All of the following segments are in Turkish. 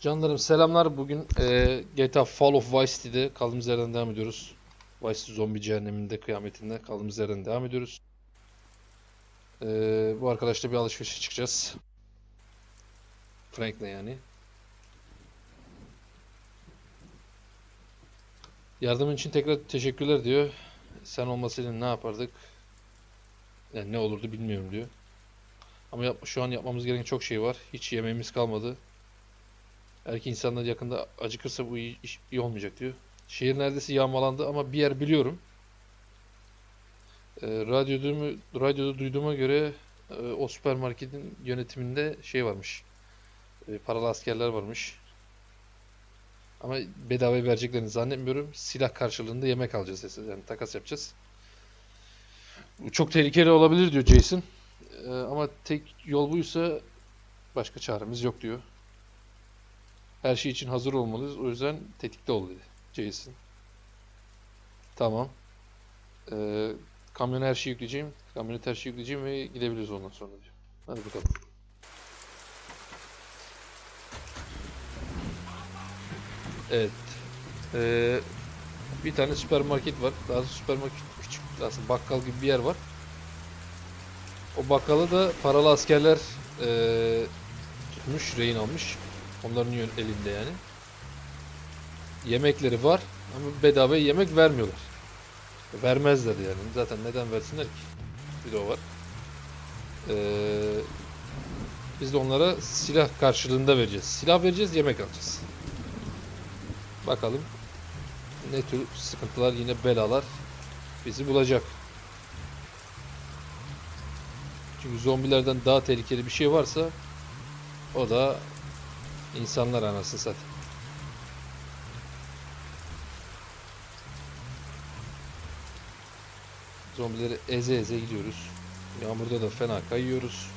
Canlarım selamlar. Bugün e, GTA Fall of Vice City'de kaldığımız yerden devam ediyoruz. Vice City zombi cehenneminde kıyametinde kaldığımız yerden devam ediyoruz. E, bu arkadaşla bir alışverişe çıkacağız. Frank'le yani. Yardımın için tekrar teşekkürler diyor. Sen olmasaydın ne yapardık? Yani ne olurdu bilmiyorum diyor. Ama yap- şu an yapmamız gereken çok şey var. Hiç yemeğimiz kalmadı. Belki insanlar yakında acıkırsa bu iyi, iyi olmayacak diyor. Şehir neredeyse yağmalandı ama bir yer biliyorum. Ee, radyoda, radyoda duyduğuma göre e, o süpermarketin yönetiminde şey varmış. E, paralı askerler varmış. Ama bedava vereceklerini zannetmiyorum. Silah karşılığında yemek alacağız. Yani takas yapacağız. Çok tehlikeli olabilir diyor Jason. Ee, ama tek yol buysa başka çaremiz yok diyor. Her şey için hazır olmalıyız. O yüzden tetikte ol dedi Jason. Tamam. Ee, kamyona her şeyi yükleyeceğim. Kamyonet her şeyi yükleyeceğim ve gidebiliriz ondan sonra diyor. Hadi bakalım. Evet. Ee, bir tane süpermarket var. Daha süpermarket küçük aslında bakkal gibi bir yer var. O bakkalı da paralı askerler ee, tutmuş, rehin almış. Onların yön- elinde yani. Yemekleri var ama bedava yemek vermiyorlar. Vermezler yani. Zaten neden versinler ki? Bir de o var. Ee, biz de onlara silah karşılığında vereceğiz. Silah vereceğiz, yemek alacağız. Bakalım ne tür sıkıntılar, yine belalar bizi bulacak. Çünkü zombilerden daha tehlikeli bir şey varsa o da insanlar anasını satayım. Zombileri eze eze gidiyoruz. Yağmurda da fena kayıyoruz.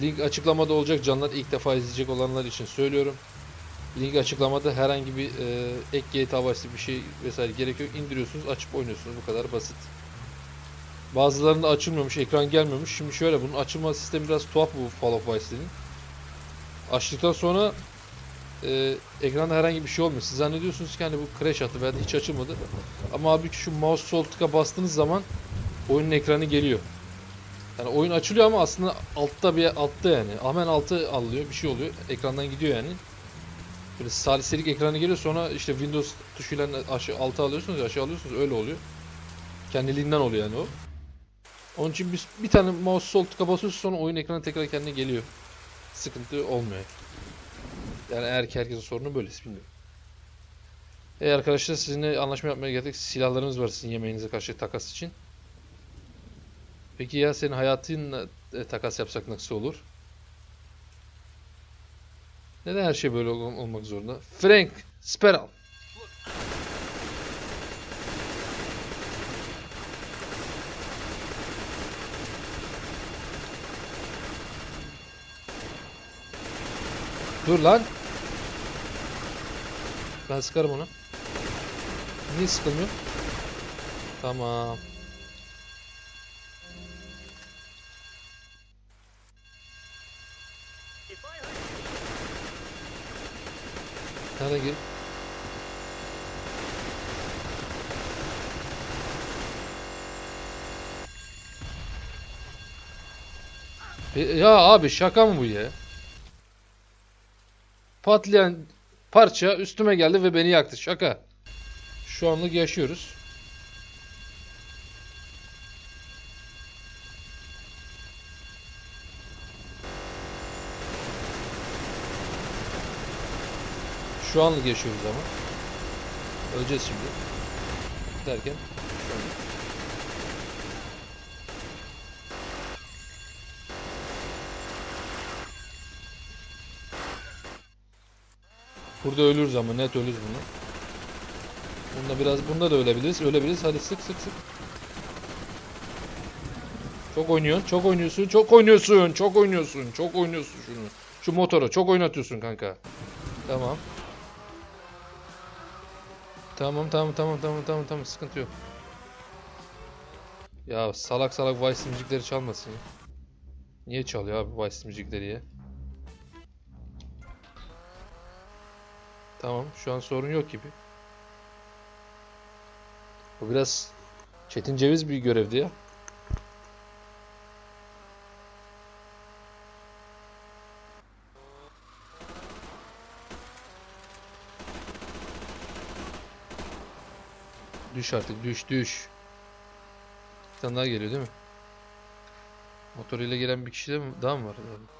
Link açıklamada olacak canlar. ilk defa izleyecek olanlar için söylüyorum. Link açıklamada herhangi bir e, ek GTA bir şey vesaire gerekiyor. İndiriyorsunuz, açıp oynuyorsunuz. Bu kadar basit. Bazılarında açılmıyormuş, ekran gelmiyormuş. Şimdi şöyle bunun açılma sistemi biraz tuhaf bu Fall of Vice'nin. Açtıktan sonra e, ekranda herhangi bir şey olmuyor. Siz zannediyorsunuz ki hani bu crash attı veya hiç açılmadı. Ama abi şu mouse sol tıka bastığınız zaman oyunun ekranı geliyor. Yani oyun açılıyor ama aslında altta bir altta yani. Hemen altı alıyor, bir şey oluyor. Ekrandan gidiyor yani. Böyle saliselik ekranı geliyor sonra işte Windows tuşuyla aşağı altı alıyorsunuz aşağı alıyorsunuz öyle oluyor. Kendiliğinden oluyor yani o. Onun için bir, bir tane mouse sol tıka basıyorsunuz sonra oyun ekranı tekrar kendine geliyor. Sıkıntı olmuyor. Yani eğer ki herkesin sorunu böylesi bilmiyorum. E arkadaşlar sizinle anlaşma yapmaya geldik. Silahlarımız var sizin yemeğinize karşı takas için. Peki ya senin hayatınla e, takas yapsak nasıl olur? Neden her şey böyle ol- olmak zorunda? Frank Speral. Dur lan. Ben sıkarım onu. Niye sıkılmıyor? Tamam. Nerede gir? E, Ya abi şaka mı bu ya? Patlayan parça üstüme geldi ve beni yaktı. Şaka. Şu anlık yaşıyoruz. Şu anlık yaşıyoruz ama. Öleceğiz şimdi. Derken Burada ölürüz ama net ölürüz bunu. Bunda biraz bunda da ölebiliriz. Ölebiliriz. Hadi sık sık sık. Çok oynuyorsun. Çok oynuyorsun. Çok oynuyorsun. Çok oynuyorsun. Çok oynuyorsun şunu. Şu motoru çok oynatıyorsun kanka. Tamam. Tamam tamam tamam tamam tamam tamam sıkıntı yok. Ya salak salak Vice müzikleri çalmasın ya. Niye çalıyor abi Vice müzikleri ya? Tamam şu an sorun yok gibi. Bu biraz Çetin Ceviz bir görevdi ya. Düş artık düş düş. Bir tane daha geliyor değil mi? Motoruyla gelen bir kişi de daha mı var? Yani?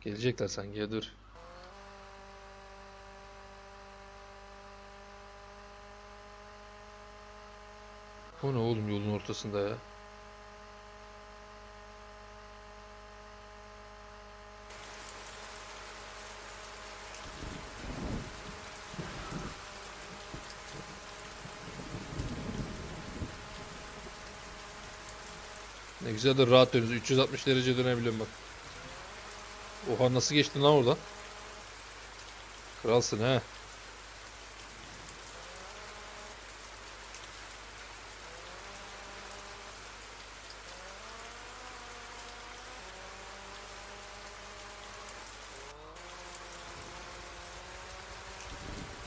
Gelecekler sanki ya dur. O ne oğlum yolun ortasında ya? Ne güzel de rahat dönüyoruz. 360 derece dönebiliyorum bak. Oha nasıl geçtin lan oradan? Kralsın he.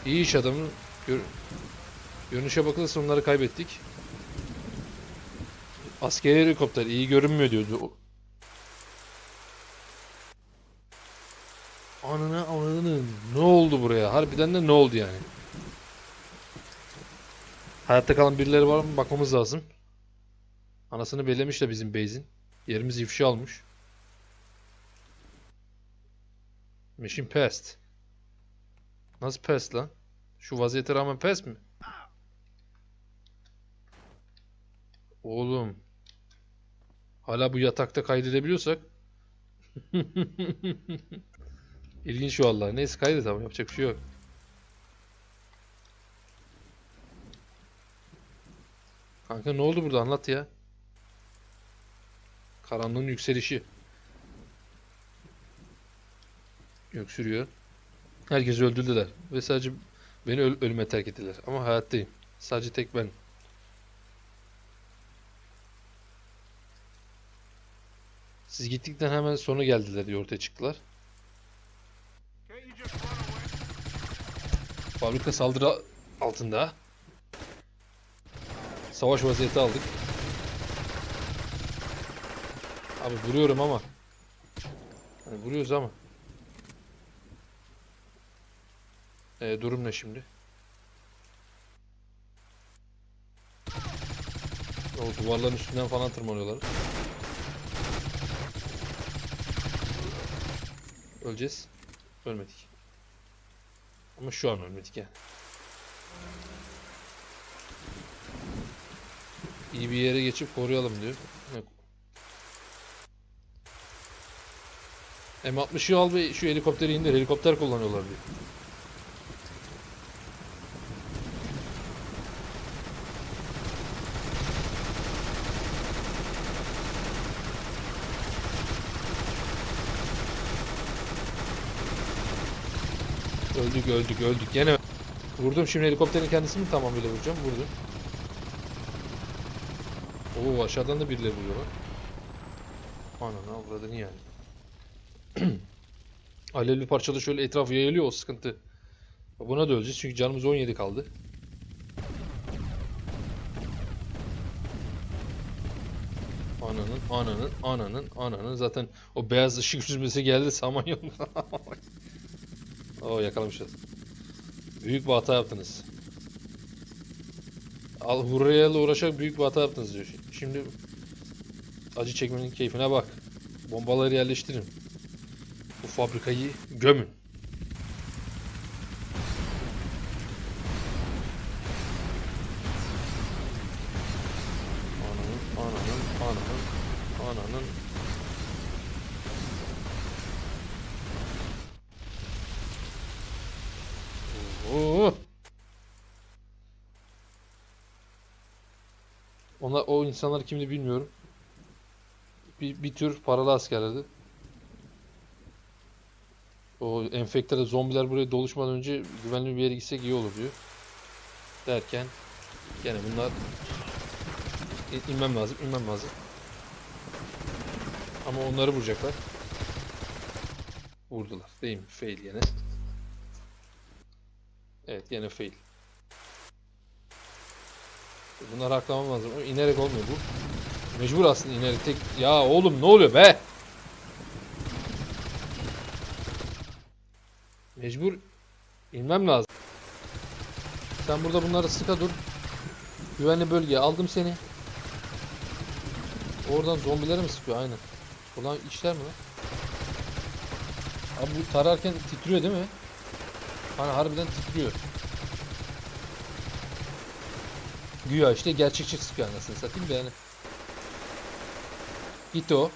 İyi iş adamın. Gör Görünüşe bakılırsa onları kaybettik. Askeri helikopter iyi görünmüyor diyordu. Ananı ananı ne oldu buraya? Harbiden de ne oldu yani? Hayatta kalan birileri var mı? Bakmamız lazım. Anasını bellemiş de bizim base'in. Yerimiz ifşa almış. Mission passed. Nasıl passed lan? Şu vaziyete rağmen pass mi? Oğlum. Hala bu yatakta kaydedebiliyorsak. İlginç vallahi. Neyse kaydet ama yapacak bir şey yok. Kanka ne oldu burada anlat ya. Karanlığın yükselişi. Öksürüyor. Herkesi öldürdüler. Ve sadece beni öl- ölüme terk ettiler. Ama hayattayım. Sadece tek ben. Siz gittikten hemen sonra geldiler diye ortaya çıktılar. Fabrika saldırı altında. Savaş vaziyeti aldık. Abi vuruyorum ama. Hani vuruyoruz ama. Ee, durum ne şimdi? O duvarların üstünden falan tırmanıyorlar. Öleceğiz. Ölmedik. Ama şu an ölmedik yani. İyi bir yere geçip koruyalım diyor. Yok. M60'ı al ve şu helikopteri indir. Helikopter kullanıyorlar diyor. Öldük öldük öldük. Gene vurdum şimdi helikopterin kendisini tamamıyla vuracağım. Vurdum. Oo aşağıdan da birileri vuruyor bak. Ananı avradını yani. Alevli parçalı şöyle etrafı yayılıyor o sıkıntı. Buna da öleceğiz çünkü canımız 17 kaldı. Ananın, ananın, ananın, ananın. Zaten o beyaz ışık süzmesi geldi Samanyolu'na. Oo yakalamışız. Büyük bir hata yaptınız. Al Hurriya'yla uğraşarak büyük bir hata yaptınız diyor. Şimdi acı çekmenin keyfine bak. Bombaları yerleştirin. Bu fabrikayı gömün. O insanlar kimdi bilmiyorum. Bir, bir tür paralı askerlerdi. O enfektede zombiler buraya doluşmadan önce güvenli bir yere gitsek iyi olur diyor. Derken gene bunlar İ- inmem lazım, inmem lazım. Ama onları vuracaklar. Vurdular. Değil mi? Fail yine. Evet yine fail. Bunları aklamam lazım. İnerek olmuyor bu. Mecbur aslında inerek tek... Ya oğlum ne oluyor be? Mecbur inmem lazım. Sen burada bunları sıka dur. Güvenli bölgeye aldım seni. Oradan zombilere mi sıkıyor? Aynen. Ulan işler mi lan? Abi bu tararken titriyor değil mi? Hani harbiden titriyor. Güya işte gerçekçi sıkıyor anasını satayım da yani. Gitti o.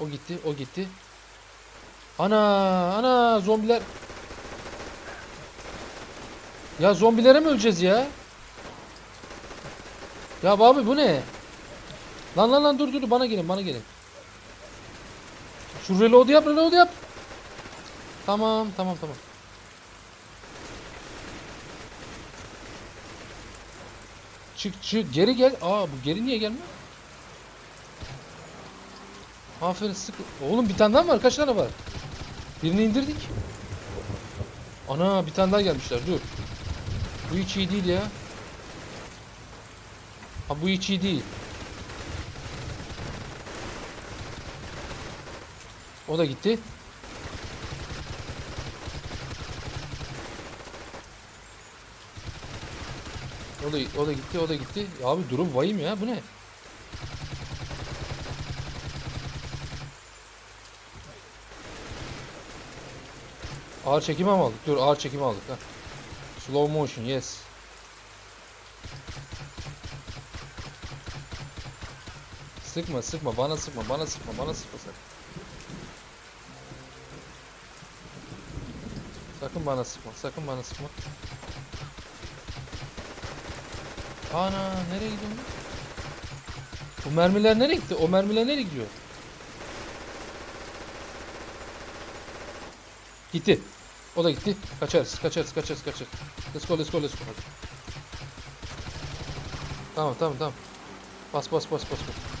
O gitti, o gitti. Ana, ana zombiler. Ya zombilere mi öleceğiz ya? Ya abi bu ne? Lan lan lan dur dur bana gelin bana gelin. Şu reload yap reload yap. Tamam tamam tamam. Çık çık geri gel. Aa bu geri niye gelmiyor? Aferin sık. Oğlum bir tane daha var? Kaç tane var? Birini indirdik. Ana bir tane daha gelmişler. Dur. Bu hiç iyi değil ya. Ha bu hiç iyi değil. O da gitti. O da o da gitti, o da gitti. Ya abi durum vahim ya. Bu ne? Ağır çekime mi aldık? Dur ağır çekime aldık ha. Slow motion yes. Sıkma sıkma bana sıkma bana sıkma bana sıkma sakın. Sakın bana sıkma sakın bana sıkma. Ana nereye gidiyor bu? Mermiler nereye gitti? O mermiler nereye gidiyor? Gitti. O da gitti. Kaçarız, kaçarız, kaçarız, kaçarız. Let's go, let's go, let's go. Hadi. Tamam, tamam, tamam. Bas, bas, bas, bas, bas.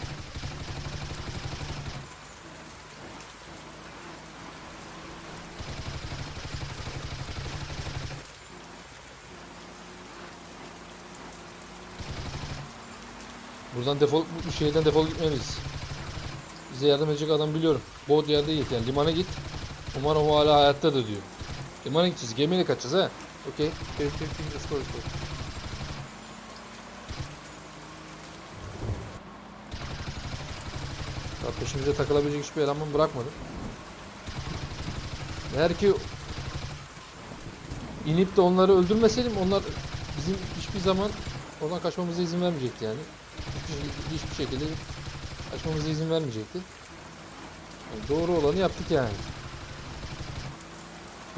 Buradan defol, bu şeyden defol gitmeliyiz. Bize yardım edecek adam biliyorum. Boğut yerde değil yani limana git. Umarım o hala hayattadır diyor. Limana gideceğiz, gemiyle kaçacağız ha. Okey. Let's go, let's peşimize takılabilecek hiçbir eleman bırakmadım. Eğer ki inip de onları öldürmeseydim onlar bizim hiçbir zaman oradan kaçmamıza izin vermeyecekti yani. Hiçbir, şekilde kaçmamıza izin vermeyecekti. Yani doğru olanı yaptık yani.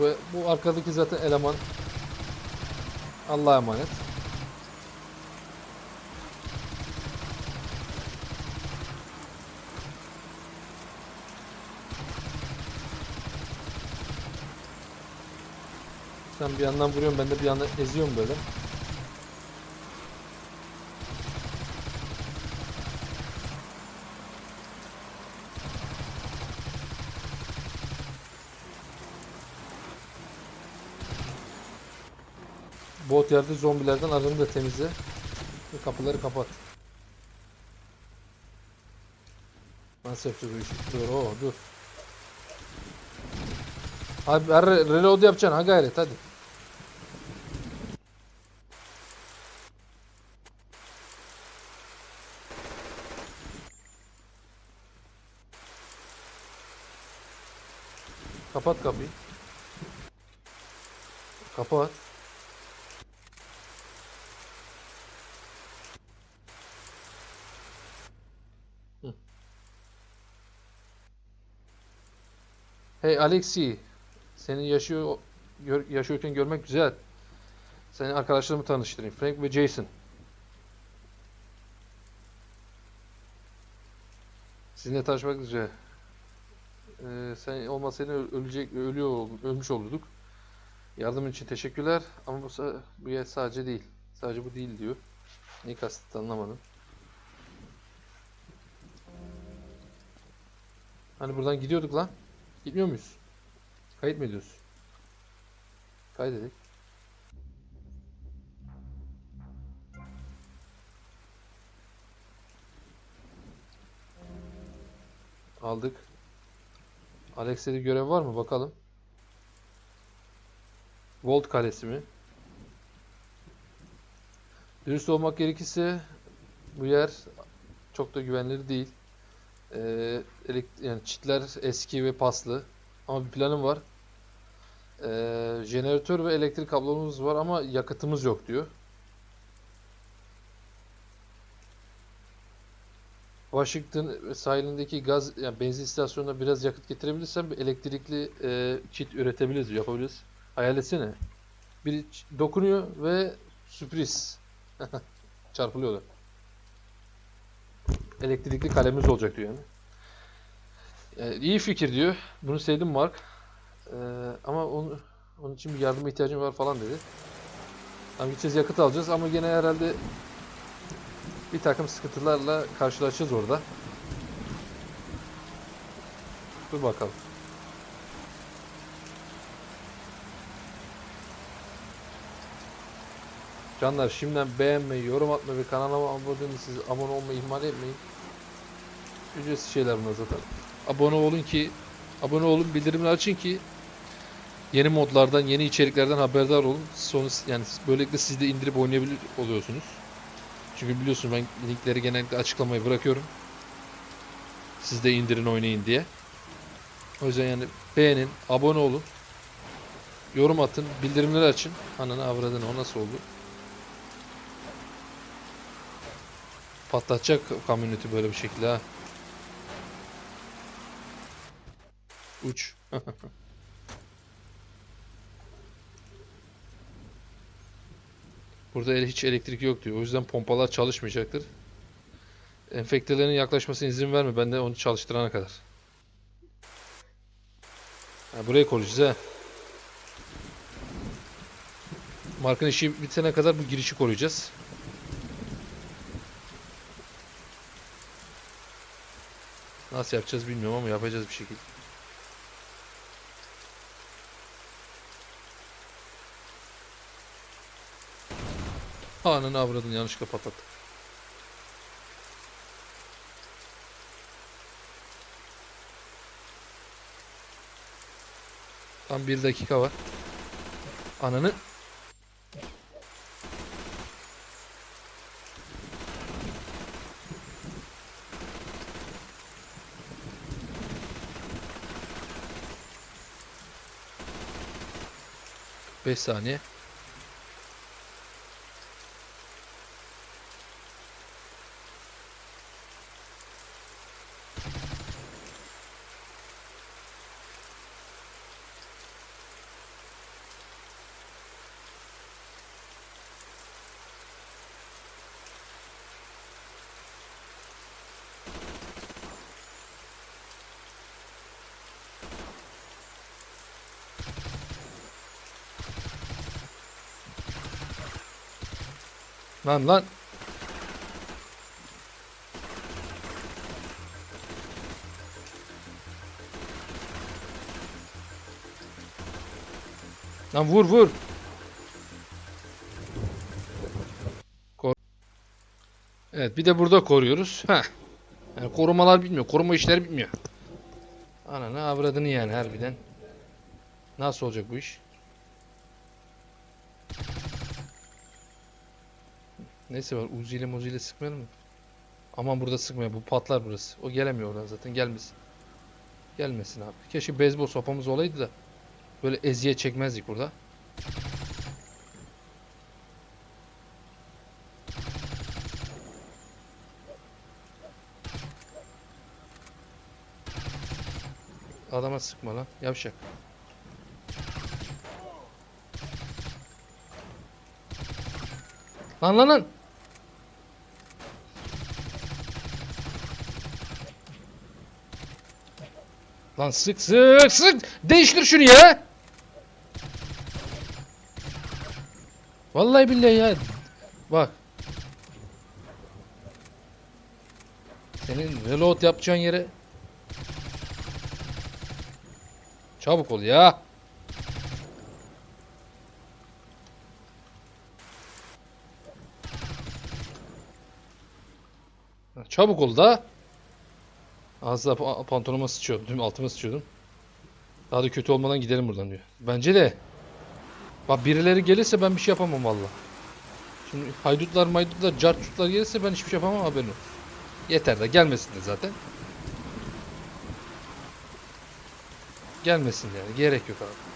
Ve bu arkadaki zaten eleman Allah'a emanet. Sen bir yandan vuruyorsun ben de bir yandan eziyorum böyle. Bot yerde zombilerden arını da temizle. Ve kapıları kapat. Nasıl yapacağız bu işi? Dur o dur. Abi her reload yapacaksın ha gayret hadi. Kapat kapıyı. Kapat. Hey Alexi, seni yaşıyor yaşıyorken görmek güzel. Seni arkadaşlarımı tanıştırayım. Frank ve Jason. Sizinle tanışmak üzere. Ee, sen olmasaydın ölecek, ölüyor, ölmüş olurduk. Yardımın için teşekkürler ama bu, bu sadece değil. Sadece bu değil diyor. Neyi kastettiğini anlamadım. Hani buradan gidiyorduk lan. Gitmiyor muyuz? Kayıt mı ediyoruz? Kaydedik. Aldık. Alex'te de görev var mı? Bakalım. Volt kalesi mi? Dürüst olmak gerekirse bu yer çok da güvenilir değil. Ee, yani çitler eski ve paslı. Ama bir planım var. Ee, jeneratör ve elektrik kablomuz var ama yakıtımız yok diyor. Washington sahilindeki gaz yani benzin istasyonuna biraz yakıt getirebilirsem bir elektrikli e, çit üretebiliriz, yapabiliriz. Hayal etsene. Biri dokunuyor ve sürpriz. Çarpılıyorlar. Elektrikli kalemimiz olacak diyor yani. Yani iyi fikir diyor. Bunu sevdim Mark. Ee, ama onu, onun için bir yardıma ihtiyacım var falan dedi. Tamam gideceğiz yakıt alacağız ama gene herhalde bir takım sıkıntılarla karşılaşacağız orada. Dur bakalım. Canlar şimdiden beğenmeyi, yorum atmayı ve kanalıma abone değilseniz abone olmayı ihmal etmeyin. Ücretsiz şeyler bunlar zaten. Abone olun ki abone olun, bildirimleri açın ki yeni modlardan, yeni içeriklerden haberdar olun. Sonra yani böylelikle siz de indirip oynayabilir oluyorsunuz. Çünkü biliyorsunuz ben linkleri genellikle açıklamaya bırakıyorum. Siz de indirin oynayın diye. O yüzden yani beğenin, abone olun. Yorum atın, bildirimleri açın. Ananı avradını o nasıl oldu? Patlatacak community böyle bir şekilde ha. Uç. Burada hiç elektrik yok diyor. O yüzden pompalar çalışmayacaktır. Enfektelerin yaklaşmasına izin verme. Ben de onu çalıştırana kadar. Ha, burayı koruyacağız ha. Markın işi bitene kadar bu girişi koruyacağız. Nasıl yapacağız bilmiyorum ama yapacağız bir şekilde. Ananı avradın yanlışlıkla patlattık. Tam bir dakika var. Ananı. Beş saniye. Lan lan. Lan vur vur. Kor evet bir de burada koruyoruz. Heh. Yani korumalar bitmiyor. Koruma işleri bitmiyor. Ananı avradını yani harbiden. Nasıl olacak bu iş? Neyse var Uzi ile Muzi ile sıkmayalım mı? Aman burada sıkmaya bu patlar burası. O gelemiyor oradan zaten gelmesin. Gelmesin abi. Keşke beyzbol sopamız olaydı da böyle eziyet çekmezdik burada. Adama sıkma lan yavşak. Lan lan lan. Lan sık sık sık. Değiştir şunu ya. Vallahi billahi ya. Bak. Senin reload yapacağın yere Çabuk ol ya. Çabuk ol da. Az daha pa- pantolonuma sıçıyordum. Tüm altıma sıçıyordum. Daha da kötü olmadan gidelim buradan diyor. Bence de. Bak birileri gelirse ben bir şey yapamam valla. Şimdi haydutlar maydutlar cartçutlar gelirse ben hiçbir şey yapamam haberin olsun. Yeter de gelmesin de zaten. Gelmesin yani gerek yok abi.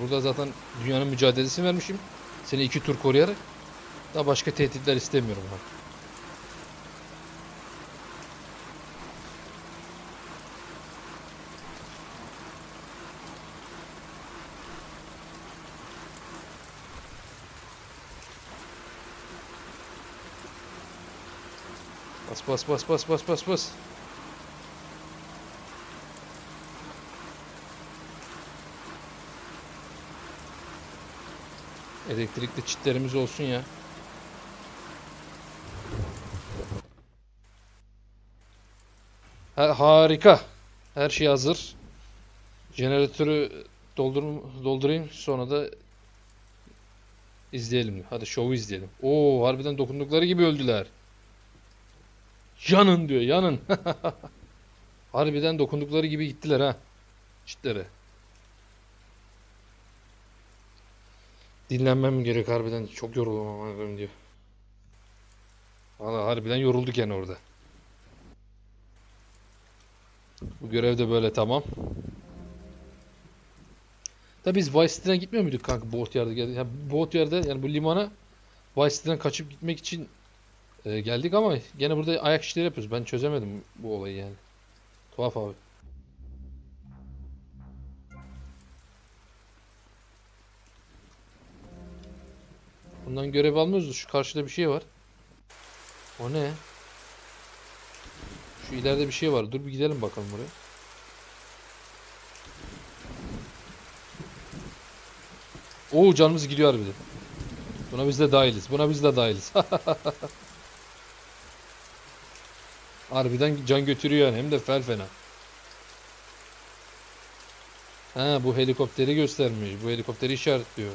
Burada zaten dünyanın mücadelesini vermişim. Seni iki tur koruyarak. Daha başka tehditler istemiyorum ben. Bas bas bas bas bas bas bas. Elektrikli çitlerimiz olsun ya. Ha- harika. Her şey hazır. Jeneratörü doldur doldurayım sonra da izleyelim. Hadi şovu izleyelim. Oo harbiden dokundukları gibi öldüler. Yanın diyor yanın. Harbiden dokundukları gibi gittiler ha. Çitlere. Dinlenmem gerek harbiden. Çok yoruldum ama diyor. Valla harbiden yorulduk yani orada. Bu görev de böyle tamam. Da biz Vice City'den gitmiyor muyduk kanka Boat Yard'a geldik. Yani Boat Yard'a yani bu limana Vice City'den kaçıp gitmek için e, geldik ama gene burada ayak işleri yapıyoruz. Ben çözemedim bu olayı yani. Tuhaf abi. Bundan görev almıyoruz. Şu karşıda bir şey var. O ne? Şu ileride bir şey var. Dur bir gidelim bakalım buraya. Oo canımız gidiyor harbiden. Buna biz de dahiliz. Buna biz de dahiliz. Harbiden can götürüyor yani. Hem de fel fena. Ha bu helikopteri göstermiş. Bu helikopteri işaretliyor.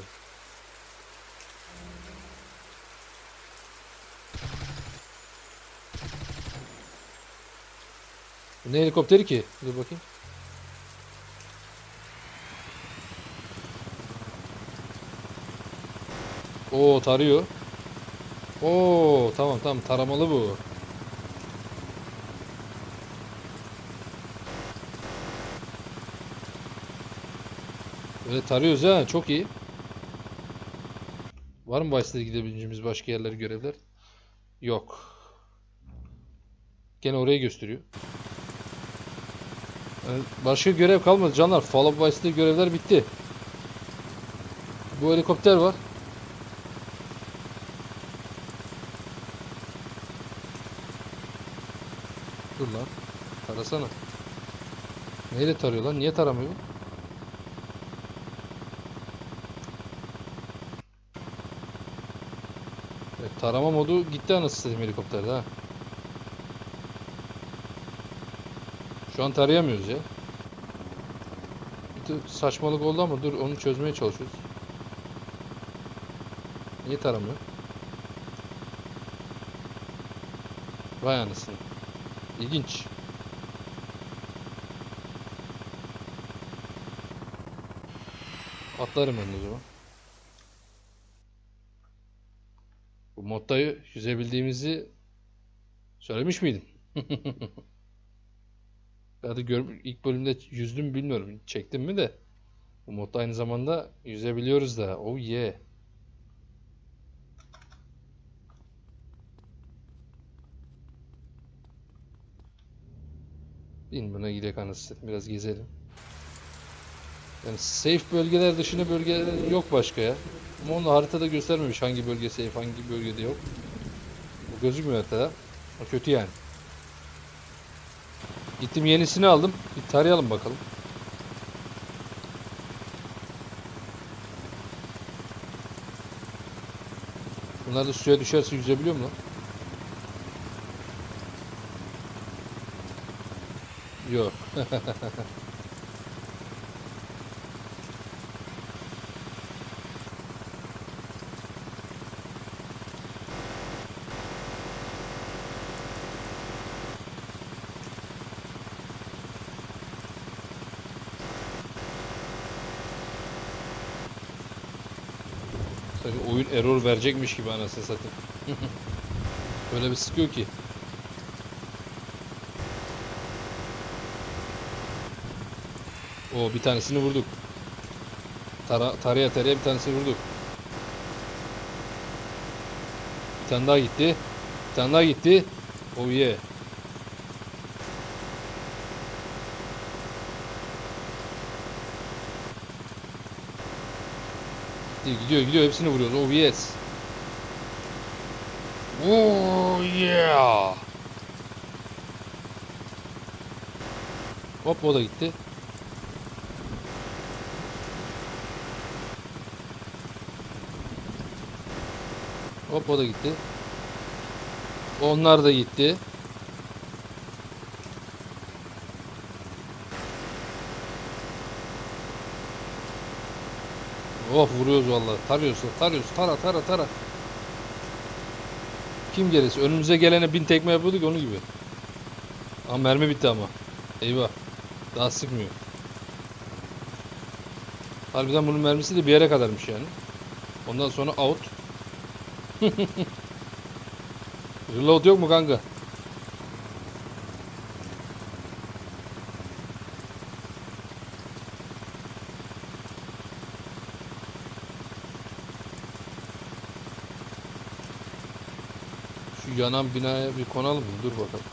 Ne helikopteri ki? Dur bakayım. Oo tarıyor. Oo tamam tamam taramalı bu. Böyle tarıyoruz ha çok iyi. Var mı Vice'de gidebileceğimiz başka yerler görevler? Yok. Gene orayı gösteriyor. Başka görev kalmadı canlar. Fall of Vice'de görevler bitti. Bu helikopter var. Dur lan. Tarasana. Neyle tarıyor lan? Niye taramıyor? Evet, tarama modu gitti anasını helikopterde ha. Şu an tarayamıyoruz ya. Bir saçmalık oldu ama dur onu çözmeye çalışıyoruz. Niye taramıyor? Vay anasını. İlginç. Atlarım ben o zaman. Bu modda yüzebildiğimizi söylemiş miydim? Ya da gör, ilk bölümde yüzdüm bilmiyorum. Çektim mi de. Modda aynı zamanda yüzebiliyoruz da. Oh yeah. Bin buna gidelim anasını Biraz gezelim. Yani safe bölgeler dışında bölgeler yok başka ya. Ama onu haritada göstermemiş hangi bölge safe hangi bölgede yok. Bu gözükmüyor haritada. O kötü yani. Gittim yenisini aldım. Bir tarayalım bakalım. Bunlar da suya düşerse yüzebiliyor mu lan? Yok. Sanki oyun error verecekmiş gibi anasını satayım. Öyle bir sıkıyor ki. O bir tanesini vurduk. Tara taraya taraya bir tanesini vurduk. Bir tane daha gitti. Bir tane daha gitti. Oh yeah. Gidiyor gidiyor gidiyor hepsini vuruyoruz. Oh yes. Oh yeah. Hop o da gitti. Hop o da gitti. Onlar da gitti. Of vuruyoruz vallahi. Tarıyorsun, tarıyorsun. Tara, tara, tara. Kim gelirse. Önümüze gelene bin tekme yapıyorduk onu gibi. Ama mermi bitti ama. Eyvah. Daha sıkmıyor. Harbiden bunun mermisi de bir yere kadarmış yani. Ondan sonra out. Reload yok mu kanka? Yanan binaya bir konalım mı? Dur bakalım.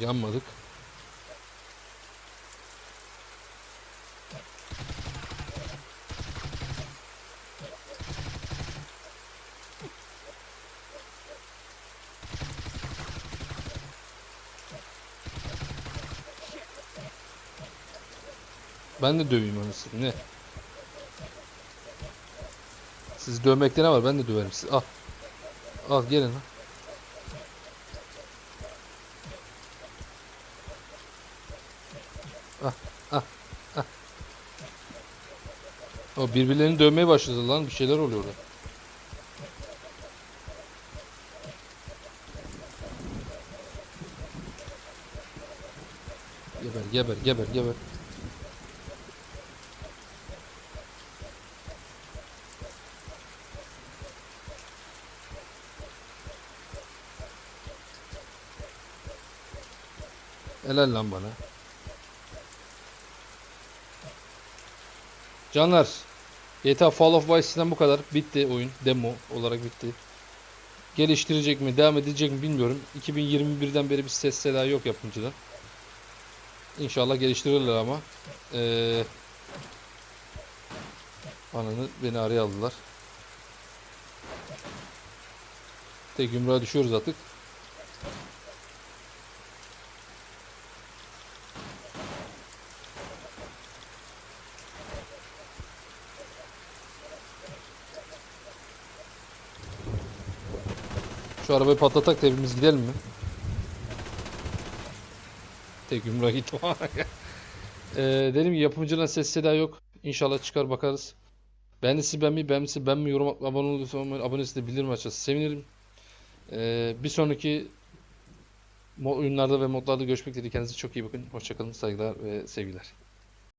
Yanmadık. Ben de döveyim anasını ne? Siz dövmekte ne var? Ben de döverim sizi. Al. Al gelin lan. O birbirlerini dövmeye başladı lan. Bir şeyler oluyor orada. Geber, geber, geber, geber. Helal lan bana. Canlar, GTA Fall of Vice'den bu kadar. Bitti oyun. Demo olarak bitti. Geliştirecek mi, devam edecek mi bilmiyorum. 2021'den beri bir ses seda yok yapımcıda. İnşallah geliştirirler ama. Ee, ananı beni araya aldılar. Tek yumruğa düşüyoruz artık. Şu arabayı patlatak da hepimiz gidelim mi? Tek yumruğa gittim ee, dedim ki yapımcının ses seda yok. İnşallah çıkar bakarız. Ben de sizi beğenmeyi, beğenmişse ben mi yorum abone olursa abonesi de bildirim açarsa sevinirim. Ee, bir sonraki oyunlarda ve modlarda görüşmek dileğiyle kendinize çok iyi bakın. Hoşçakalın, saygılar ve sevgiler.